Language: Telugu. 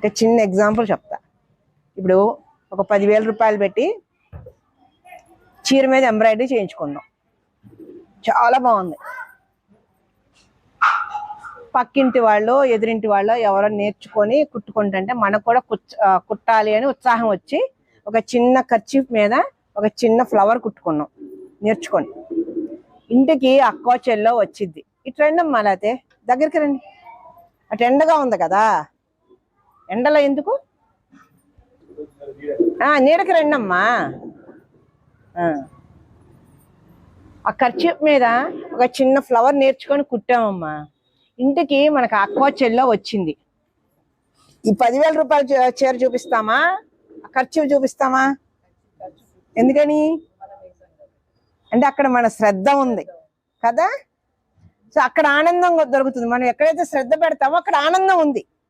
ఒక చిన్న ఎగ్జాంపుల్ చెప్తా. ఇప్పుడు ఒక పదివేల రూపాయలు పెట్టి చీర మీద ఎంబ్రాయిడరీ చేయించుకుందాం. చాలా బాగుంది. పక్కింటి వాళ్ళు ఎదురింటి వాళ్ళు ఎవరో నేర్చుకొని కుట్టుకుంటుంటే మనకు కూడా కుట్టాలి అని ఉత్సాహం వచ్చి ఒక చిన్న ఖర్చు మీద ఒక చిన్న ఫ్లవర్ కుట్టుకున్నాం. నేర్చుకొని. ఇంటికి అక్కో చెల్లో వచ్చిద్ది. ఇటు రండి లేతే దగ్గరికి రండి. అటు ఎండగా ఉంది కదా. ఎండలో ఎందుకు? ఆ, నీడకి రండి అమ్మా ఆ. ఆ ఖర్చు మీద ఒక చిన్న ఫ్లవర్ నేర్చుకొని కుట్టామమ్మా. ఇంటికి మనకు అక్వా చెల్లో వచ్చింది. ఈ పదివేల రూపాయల చీర చూపిస్తామా? ఆ ఖర్చు చూపిస్తామా? ఎందుకని? అంటే అక్కడ మన శ్రద్ధ ఉంది. కదా? సో అక్కడ ఆనందం దొరుకుతుంది. మనం ఎక్కడైతే శ్రద్ధ పెడతామో అక్కడ ఆనందం ఉంది.